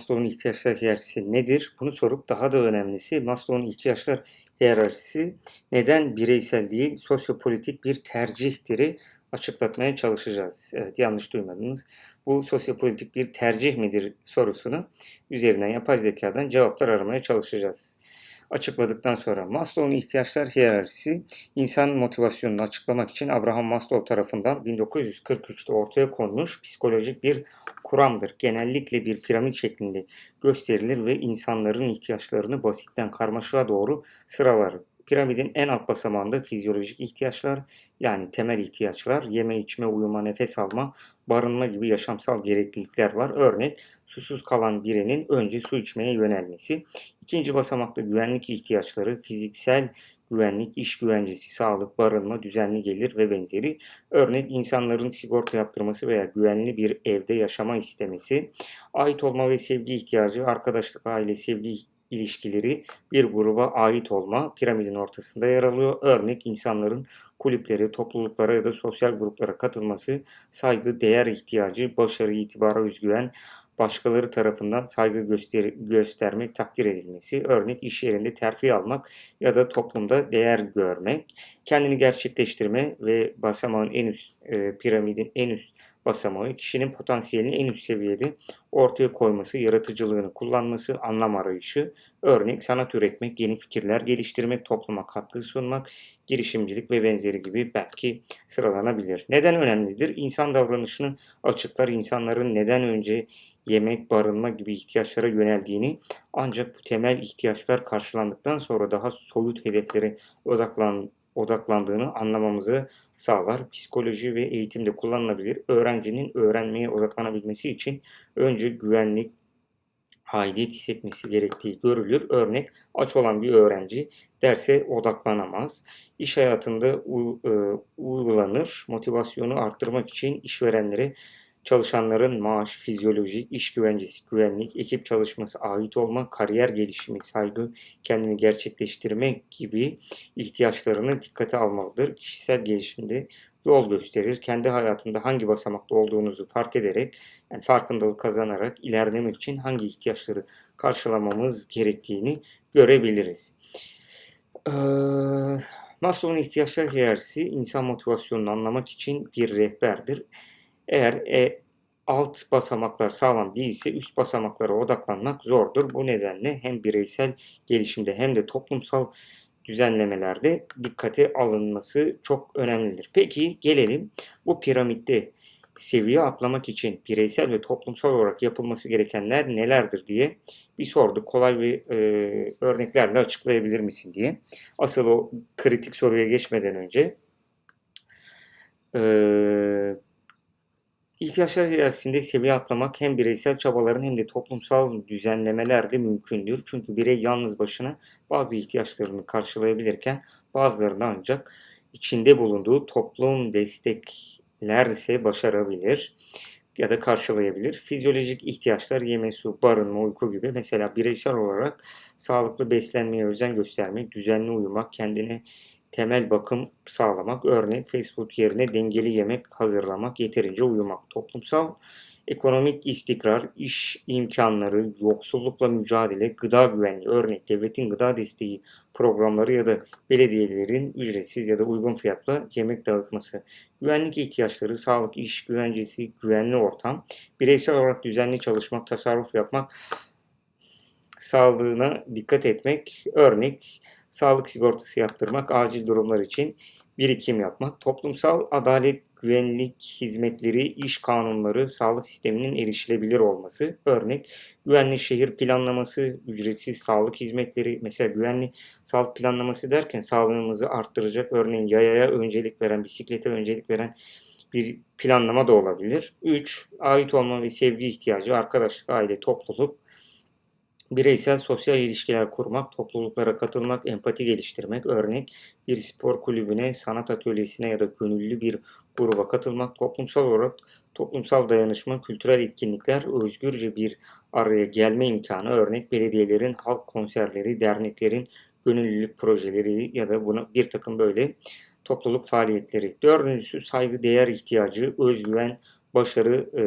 Maslow'un ihtiyaçlar hiyerarşisi nedir? Bunu sorup daha da önemlisi Maslow'un ihtiyaçlar hiyerarşisi neden bireysel değil sosyopolitik bir tercihtir'i açıklatmaya çalışacağız. Evet yanlış duymadınız. Bu sosyopolitik bir tercih midir sorusunu üzerinden yapay zekadan cevaplar aramaya çalışacağız. Açıkladıktan sonra Maslow'un ihtiyaçlar hiyerarşisi insan motivasyonunu açıklamak için Abraham Maslow tarafından 1943'te ortaya konmuş psikolojik bir kuramdır. Genellikle bir piramit şeklinde gösterilir ve insanların ihtiyaçlarını basitten karmaşığa doğru sıralar. Piramidin en alt basamağında fizyolojik ihtiyaçlar yani temel ihtiyaçlar, yeme içme, uyuma, nefes alma, barınma gibi yaşamsal gereklilikler var. Örnek susuz kalan birinin önce su içmeye yönelmesi. İkinci basamakta güvenlik ihtiyaçları, fiziksel güvenlik, iş güvencesi, sağlık, barınma, düzenli gelir ve benzeri. Örnek insanların sigorta yaptırması veya güvenli bir evde yaşama istemesi, ait olma ve sevgi ihtiyacı, arkadaşlık, aile, sevgi ilişkileri bir gruba ait olma piramidin ortasında yer alıyor. Örnek insanların kulüplere, topluluklara ya da sosyal gruplara katılması, saygı, değer ihtiyacı, başarı, itibara, özgüven, başkaları tarafından saygı göster göstermek, takdir edilmesi, örnek iş yerinde terfi almak ya da toplumda değer görmek, kendini gerçekleştirme ve basamağın en üst, e, piramidin en üst basamağı kişinin potansiyelini en üst seviyede ortaya koyması, yaratıcılığını kullanması, anlam arayışı, örnek sanat üretmek, yeni fikirler geliştirmek, topluma katkı sunmak, girişimcilik ve benzeri gibi belki sıralanabilir. Neden önemlidir? İnsan davranışını açıklar, insanların neden önce yemek, barınma gibi ihtiyaçlara yöneldiğini ancak bu temel ihtiyaçlar karşılandıktan sonra daha soyut hedeflere odaklan, odaklandığını anlamamızı sağlar. Psikoloji ve eğitimde kullanılabilir. Öğrencinin öğrenmeye odaklanabilmesi için önce güvenlik, aidiyet hissetmesi gerektiği görülür. Örnek aç olan bir öğrenci derse odaklanamaz. İş hayatında e, uygulanır. Motivasyonu arttırmak için işverenlere çalışanların maaş, fizyoloji, iş güvencesi, güvenlik, ekip çalışması, ait olma, kariyer gelişimi, saygı, kendini gerçekleştirme gibi ihtiyaçlarını dikkate almalıdır. Kişisel gelişimde yol gösterir. Kendi hayatında hangi basamakta olduğunuzu fark ederek, yani farkındalık kazanarak ilerlemek için hangi ihtiyaçları karşılamamız gerektiğini görebiliriz. Ee, Maslow'un ihtiyaçlar hiyerarşisi insan motivasyonunu anlamak için bir rehberdir. Eğer e, alt basamaklar sağlam değilse üst basamaklara odaklanmak zordur. Bu nedenle hem bireysel gelişimde hem de toplumsal düzenlemelerde dikkate alınması çok önemlidir. Peki gelelim bu piramitte seviye atlamak için bireysel ve toplumsal olarak yapılması gerekenler nelerdir diye bir sorduk. Kolay bir e, örneklerle açıklayabilir misin diye. Asıl o kritik soruya geçmeden önce e, İhtiyaçlar hiyerarşisinde seviye atlamak hem bireysel çabaların hem de toplumsal düzenlemelerle mümkündür. Çünkü birey yalnız başına bazı ihtiyaçlarını karşılayabilirken bazılarını ancak içinde bulunduğu toplum desteklerse başarabilir ya da karşılayabilir. Fizyolojik ihtiyaçlar yeme, su, barınma, uyku gibi mesela bireysel olarak sağlıklı beslenmeye özen göstermek, düzenli uyumak, kendine temel bakım sağlamak, örnek Facebook yerine dengeli yemek hazırlamak, yeterince uyumak, toplumsal ekonomik istikrar, iş imkanları, yoksullukla mücadele, gıda güvenliği, örnek devletin gıda desteği programları ya da belediyelerin ücretsiz ya da uygun fiyatla yemek dağıtması, güvenlik ihtiyaçları, sağlık, iş güvencesi, güvenli ortam, bireysel olarak düzenli çalışmak, tasarruf yapmak, sağlığına dikkat etmek, örnek sağlık sigortası yaptırmak, acil durumlar için birikim yapmak, toplumsal adalet, güvenlik hizmetleri, iş kanunları, sağlık sisteminin erişilebilir olması, örnek güvenli şehir planlaması, ücretsiz sağlık hizmetleri, mesela güvenli sağlık planlaması derken sağlığımızı arttıracak, örneğin yayaya öncelik veren, bisiklete öncelik veren bir planlama da olabilir. 3. Ait olma ve sevgi ihtiyacı, arkadaşlık, aile, topluluk, Bireysel sosyal ilişkiler kurmak, topluluklara katılmak, empati geliştirmek, örnek bir spor kulübüne, sanat atölyesine ya da gönüllü bir gruba katılmak, toplumsal olarak toplumsal dayanışma, kültürel etkinlikler, özgürce bir araya gelme imkanı, örnek belediyelerin, halk konserleri, derneklerin gönüllülük projeleri ya da buna bir takım böyle topluluk faaliyetleri. Dördüncüsü saygı değer ihtiyacı, özgüven, başarı e,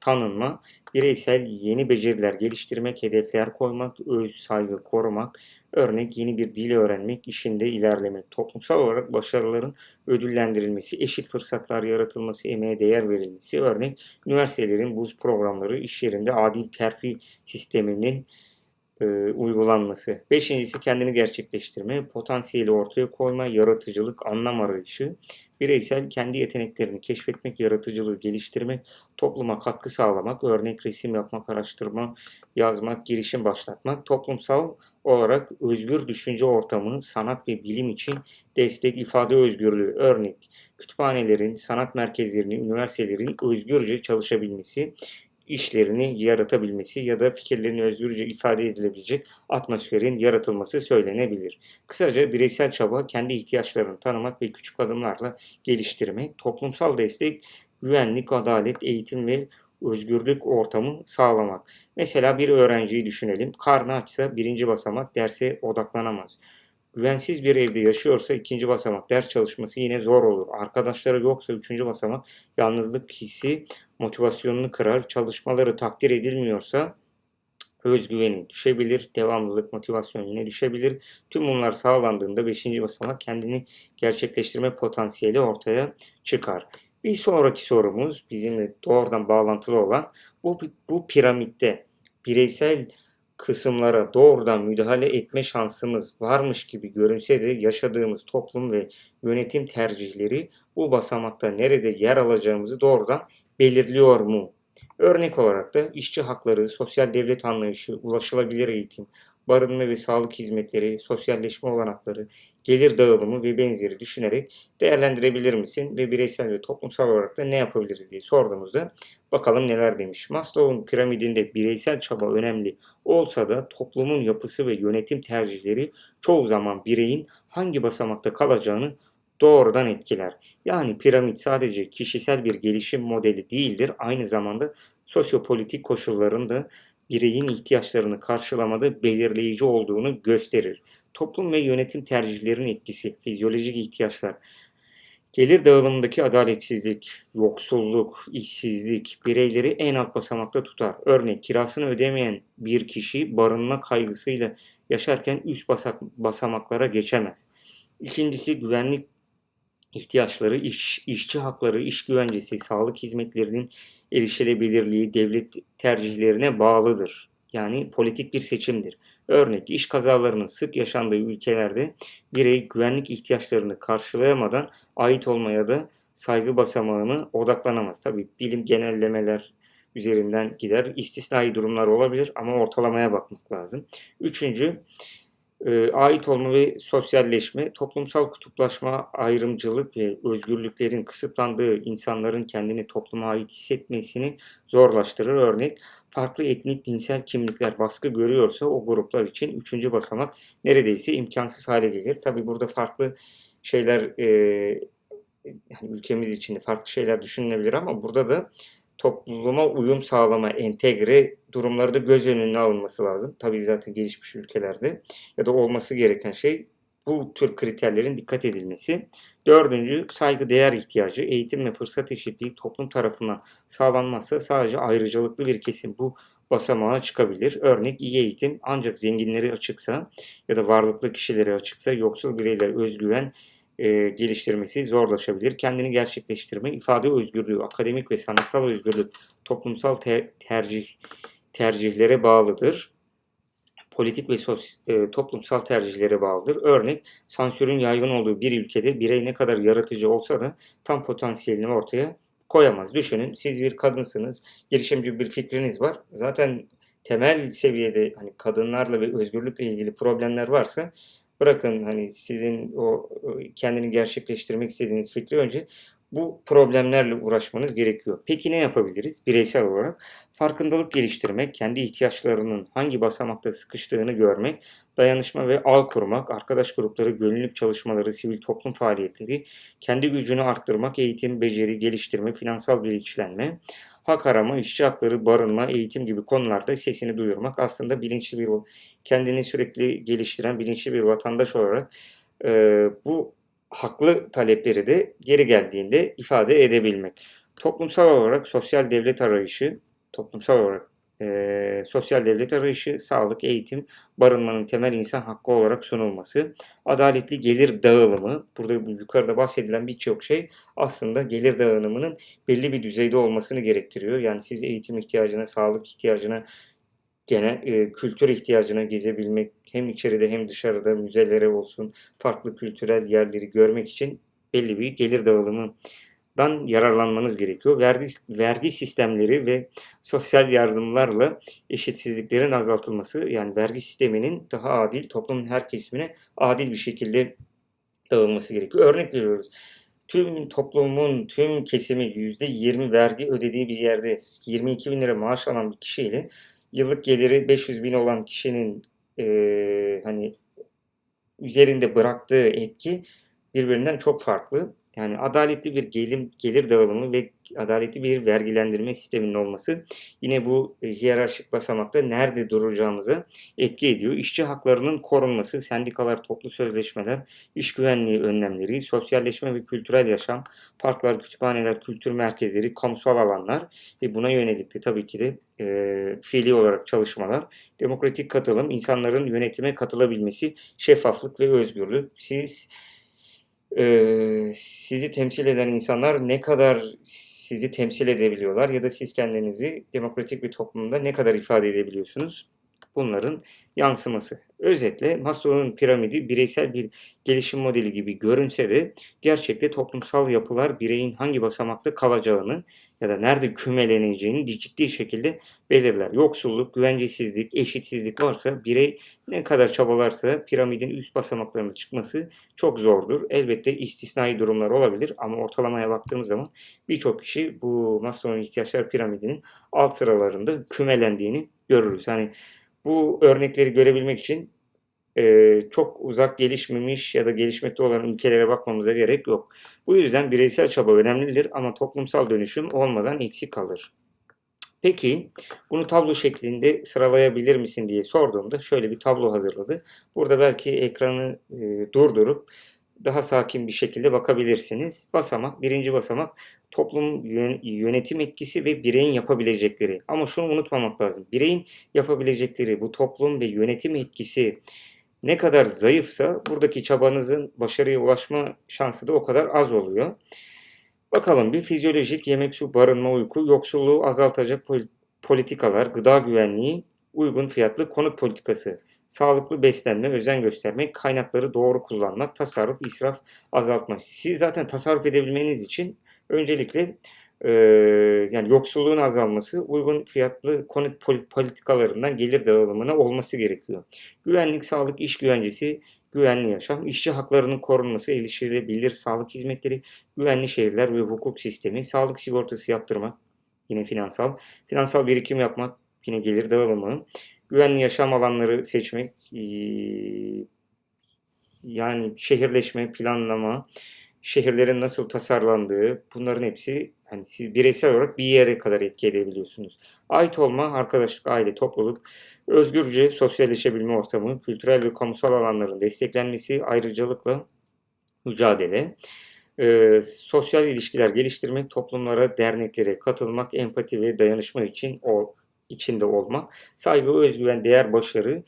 tanınma, bireysel yeni beceriler geliştirmek, hedefler koymak, öz saygı korumak, örnek yeni bir dil öğrenmek, işinde ilerlemek, toplumsal olarak başarıların ödüllendirilmesi, eşit fırsatlar yaratılması, emeğe değer verilmesi, örnek üniversitelerin burs programları, iş yerinde adil terfi sisteminin e, uygulanması. Beşincisi kendini gerçekleştirme, potansiyeli ortaya koyma, yaratıcılık, anlam arayışı, bireysel kendi yeteneklerini keşfetmek, yaratıcılığı geliştirmek, topluma katkı sağlamak, örnek resim yapmak, araştırma, yazmak, girişim başlatmak, toplumsal olarak özgür düşünce ortamı, sanat ve bilim için destek, ifade özgürlüğü, örnek kütüphanelerin, sanat merkezlerinin, üniversitelerin özgürce çalışabilmesi, işlerini yaratabilmesi ya da fikirlerini özgürce ifade edilebilecek atmosferin yaratılması söylenebilir. Kısaca bireysel çaba kendi ihtiyaçlarını tanımak ve küçük adımlarla geliştirmek, toplumsal destek, güvenlik, adalet, eğitim ve özgürlük ortamı sağlamak. Mesela bir öğrenciyi düşünelim. Karnı açsa birinci basamak derse odaklanamaz. Güvensiz bir evde yaşıyorsa ikinci basamak ders çalışması yine zor olur. Arkadaşları yoksa üçüncü basamak yalnızlık hissi motivasyonunu kırar. Çalışmaları takdir edilmiyorsa özgüveni düşebilir, devamlılık, motivasyon yine düşebilir. Tüm bunlar sağlandığında 5. basamak kendini gerçekleştirme potansiyeli ortaya çıkar. Bir sonraki sorumuz bizimle doğrudan bağlantılı olan bu, bu piramitte bireysel kısımlara doğrudan müdahale etme şansımız varmış gibi görünse de yaşadığımız toplum ve yönetim tercihleri bu basamakta nerede yer alacağımızı doğrudan belirliyor mu? Örnek olarak da işçi hakları, sosyal devlet anlayışı, ulaşılabilir eğitim, barınma ve sağlık hizmetleri, sosyalleşme olanakları, gelir dağılımı ve benzeri düşünerek değerlendirebilir misin ve bireysel ve toplumsal olarak da ne yapabiliriz diye sorduğumuzda bakalım neler demiş. Maslow'un piramidinde bireysel çaba önemli olsa da toplumun yapısı ve yönetim tercihleri çoğu zaman bireyin hangi basamakta kalacağını doğrudan etkiler. Yani piramit sadece kişisel bir gelişim modeli değildir, aynı zamanda sosyopolitik koşulların da bireyin ihtiyaçlarını karşılamada belirleyici olduğunu gösterir. Toplum ve yönetim tercihlerinin etkisi, fizyolojik ihtiyaçlar, gelir dağılımındaki adaletsizlik, yoksulluk, işsizlik bireyleri en alt basamakta tutar. Örneğin kirasını ödemeyen bir kişi barınma kaygısıyla yaşarken üst basamaklara geçemez. İkincisi güvenlik ihtiyaçları, iş, işçi hakları, iş güvencesi, sağlık hizmetlerinin erişilebilirliği devlet tercihlerine bağlıdır. Yani politik bir seçimdir. Örnek iş kazalarının sık yaşandığı ülkelerde birey güvenlik ihtiyaçlarını karşılayamadan ait olmaya da saygı basamağını odaklanamaz. Tabi bilim genellemeler üzerinden gider. İstisnai durumlar olabilir ama ortalamaya bakmak lazım. Üçüncü, e, ait olma ve sosyalleşme, toplumsal kutuplaşma, ayrımcılık ve özgürlüklerin kısıtlandığı insanların kendini topluma ait hissetmesini zorlaştırır. Örnek, farklı etnik, dinsel kimlikler baskı görüyorsa o gruplar için üçüncü basamak neredeyse imkansız hale gelir. Tabi burada farklı şeyler e, yani ülkemiz içinde farklı şeyler düşünülebilir ama burada da topluma uyum sağlama, entegre durumları da göz önüne alınması lazım. Tabii zaten gelişmiş ülkelerde ya da olması gereken şey bu tür kriterlerin dikkat edilmesi. Dördüncü saygı değer ihtiyacı, eğitim ve fırsat eşitliği toplum tarafından sağlanmazsa sadece ayrıcalıklı bir kesim bu basamağa çıkabilir. Örnek iyi eğitim ancak zenginleri açıksa ya da varlıklı kişileri açıksa yoksul bireyler özgüven, e, geliştirmesi zorlaşabilir. Kendini gerçekleştirme, ifade özgürlüğü, akademik ve sanatsal özgürlük toplumsal te- tercih tercihlere bağlıdır. Politik ve sos, e, toplumsal tercihlere bağlıdır. Örnek, sansürün yaygın olduğu bir ülkede birey ne kadar yaratıcı olsa da tam potansiyelini ortaya koyamaz. Düşünün siz bir kadınsınız, girişimci bir fikriniz var. Zaten temel seviyede hani kadınlarla ve özgürlükle ilgili problemler varsa Bırakın hani sizin o kendini gerçekleştirmek istediğiniz fikri önce bu problemlerle uğraşmanız gerekiyor. Peki ne yapabiliriz bireysel olarak? Farkındalık geliştirmek, kendi ihtiyaçlarının hangi basamakta sıkıştığını görmek, dayanışma ve ağ kurmak, arkadaş grupları, gönüllülük çalışmaları, sivil toplum faaliyetleri, kendi gücünü arttırmak, eğitim, beceri, geliştirme, finansal bilinçlenme, hak arama, işçi hakları, barınma, eğitim gibi konularda sesini duyurmak aslında bilinçli bir, kendini sürekli geliştiren bilinçli bir vatandaş olarak e, bu haklı talepleri de geri geldiğinde ifade edebilmek. Toplumsal olarak sosyal devlet arayışı, toplumsal olarak e, sosyal devlet arayışı, sağlık, eğitim, barınmanın temel insan hakkı olarak sunulması, adaletli gelir dağılımı, burada yukarıda bahsedilen birçok şey aslında gelir dağılımının belli bir düzeyde olmasını gerektiriyor. Yani siz eğitim ihtiyacına, sağlık ihtiyacına, gene e, kültür ihtiyacına gezebilmek hem içeride hem dışarıda müzelere olsun farklı kültürel yerleri görmek için belli bir gelir dağılımından yararlanmanız gerekiyor. Vergi, vergi sistemleri ve sosyal yardımlarla eşitsizliklerin azaltılması yani vergi sisteminin daha adil toplumun her kesimine adil bir şekilde dağılması gerekiyor. Örnek veriyoruz. Tüm toplumun tüm kesimi %20 vergi ödediği bir yerde 22 bin lira maaş alan bir kişiyle yıllık geliri 500 bin olan kişinin e, hani üzerinde bıraktığı etki birbirinden çok farklı. Yani adaletli bir gelim, gelir dağılımı ve adaletli bir vergilendirme sisteminin olması yine bu e, hiyerarşik basamakta nerede duracağımıza etki ediyor. İşçi haklarının korunması, sendikalar, toplu sözleşmeler, iş güvenliği önlemleri, sosyalleşme ve kültürel yaşam, parklar, kütüphaneler, kültür merkezleri, kamusal alanlar ve buna yönelik de tabii ki de e, fiili olarak çalışmalar, demokratik katılım, insanların yönetime katılabilmesi, şeffaflık ve özgürlük. Siz e, sizi temsil eden insanlar ne kadar sizi temsil edebiliyorlar ya da siz kendinizi demokratik bir toplumda ne kadar ifade edebiliyorsunuz? Bunların yansıması. Özetle Maslow'un piramidi bireysel bir gelişim modeli gibi görünse de gerçekte toplumsal yapılar bireyin hangi basamakta kalacağını ya da nerede kümeleneceğini ciddi şekilde belirler. Yoksulluk, güvencesizlik, eşitsizlik varsa birey ne kadar çabalarsa piramidin üst basamaklarına çıkması çok zordur. Elbette istisnai durumlar olabilir ama ortalamaya baktığımız zaman birçok kişi bu Maslow'un ihtiyaçlar piramidinin alt sıralarında kümelendiğini görürüz. Hani bu örnekleri görebilmek için e, çok uzak gelişmemiş ya da gelişmekte olan ülkelere bakmamıza gerek yok. Bu yüzden bireysel çaba önemlidir ama toplumsal dönüşüm olmadan eksik kalır. Peki bunu tablo şeklinde sıralayabilir misin diye sorduğumda şöyle bir tablo hazırladı. Burada belki ekranı e, durdurup daha sakin bir şekilde bakabilirsiniz. Basamak, birinci basamak toplum yönetim etkisi ve bireyin yapabilecekleri. Ama şunu unutmamak lazım. Bireyin yapabilecekleri bu toplum ve yönetim etkisi ne kadar zayıfsa buradaki çabanızın başarıya ulaşma şansı da o kadar az oluyor. Bakalım bir fizyolojik yemek, su, barınma, uyku, yoksulluğu azaltacak politikalar, gıda güvenliği, uygun fiyatlı konut politikası, sağlıklı beslenme, özen göstermek, kaynakları doğru kullanmak, tasarruf, israf, azaltma. Siz zaten tasarruf edebilmeniz için öncelikle e, yani yoksulluğun azalması, uygun fiyatlı konut politikalarından gelir dağılımına olması gerekiyor. Güvenlik, sağlık, iş güvencesi, güvenli yaşam, işçi haklarının korunması, erişilebilir sağlık hizmetleri, güvenli şehirler ve hukuk sistemi, sağlık sigortası yaptırmak, yine finansal, finansal birikim yapmak, yine gelir dağılımı, güvenli yaşam alanları seçmek, yani şehirleşme, planlama, şehirlerin nasıl tasarlandığı bunların hepsi hani siz bireysel olarak bir yere kadar etki edebiliyorsunuz. Ait olma, arkadaşlık, aile, topluluk, özgürce sosyalleşebilme ortamı, kültürel ve kamusal alanların desteklenmesi, ayrıcalıkla mücadele, e, sosyal ilişkiler geliştirmek, toplumlara, derneklere katılmak, empati ve dayanışma için o içinde olmak, saygı, özgüven, değer, başarı,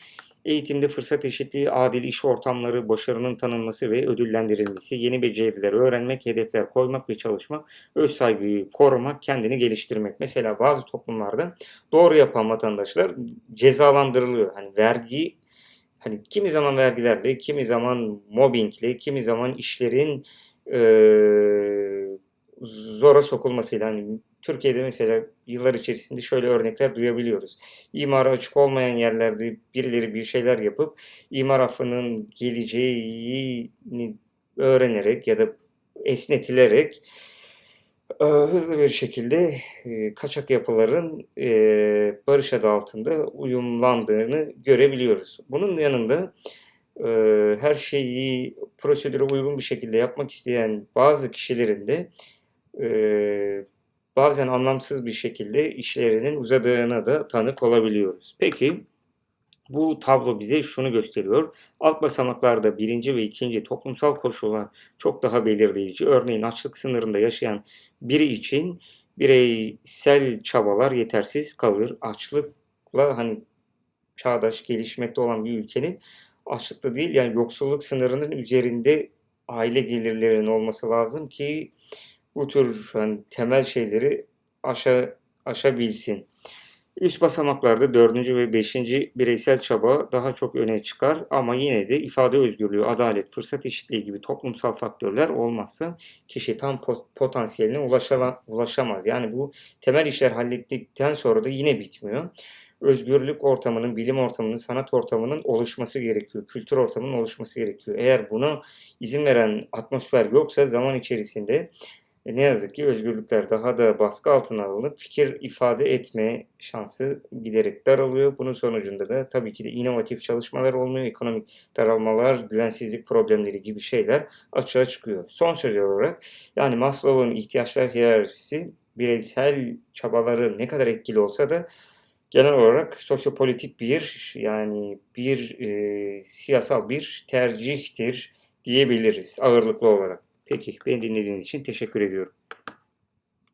Eğitimde fırsat eşitliği, adil iş ortamları, başarının tanınması ve ödüllendirilmesi, yeni beceriler öğrenmek, hedefler koymak ve çalışmak, öz saygıyı korumak, kendini geliştirmek. Mesela bazı toplumlarda doğru yapan vatandaşlar cezalandırılıyor. Hani vergi hani kimi zaman vergilerle, kimi zaman mobbingle, kimi zaman işlerin e, zora sokulmasıyla hani Türkiye'de mesela yıllar içerisinde şöyle örnekler duyabiliyoruz. İmara açık olmayan yerlerde birileri bir şeyler yapıp imar affının geleceğini öğrenerek ya da esnetilerek e, hızlı bir şekilde e, kaçak yapıların e, barış adı altında uyumlandığını görebiliyoruz. Bunun yanında her şeyi prosedüre uygun bir şekilde yapmak isteyen bazı kişilerin de bazen anlamsız bir şekilde işlerinin uzadığına da tanık olabiliyoruz. Peki Bu tablo bize şunu gösteriyor. Alt basamaklarda birinci ve ikinci toplumsal koşullar çok daha belirleyici. Örneğin açlık sınırında yaşayan biri için bireysel çabalar yetersiz kalır. Açlıkla hani çağdaş gelişmekte olan bir ülkenin açlıkta değil yani yoksulluk sınırının üzerinde aile gelirlerinin olması lazım ki bu tür hani temel şeyleri aşa, aşabilsin. Üst basamaklarda dördüncü ve beşinci bireysel çaba daha çok öne çıkar ama yine de ifade özgürlüğü, adalet, fırsat eşitliği gibi toplumsal faktörler olmazsa kişi tam potansiyeline ulaşama, ulaşamaz. Yani bu temel işler hallettikten sonra da yine bitmiyor. Özgürlük ortamının, bilim ortamının, sanat ortamının oluşması gerekiyor. Kültür ortamının oluşması gerekiyor. Eğer buna izin veren atmosfer yoksa zaman içerisinde ne yazık ki özgürlükler daha da baskı altına alınıp fikir ifade etme şansı giderek daralıyor. Bunun sonucunda da tabii ki de inovatif çalışmalar olmuyor. Ekonomik daralmalar, güvensizlik problemleri gibi şeyler açığa çıkıyor. Son söz olarak yani Maslow'un ihtiyaçlar hiyerarşisi bireysel çabaları ne kadar etkili olsa da genel olarak sosyopolitik bir yani bir e, siyasal bir tercihtir diyebiliriz ağırlıklı olarak. Peki beni dinlediğiniz için teşekkür ediyorum.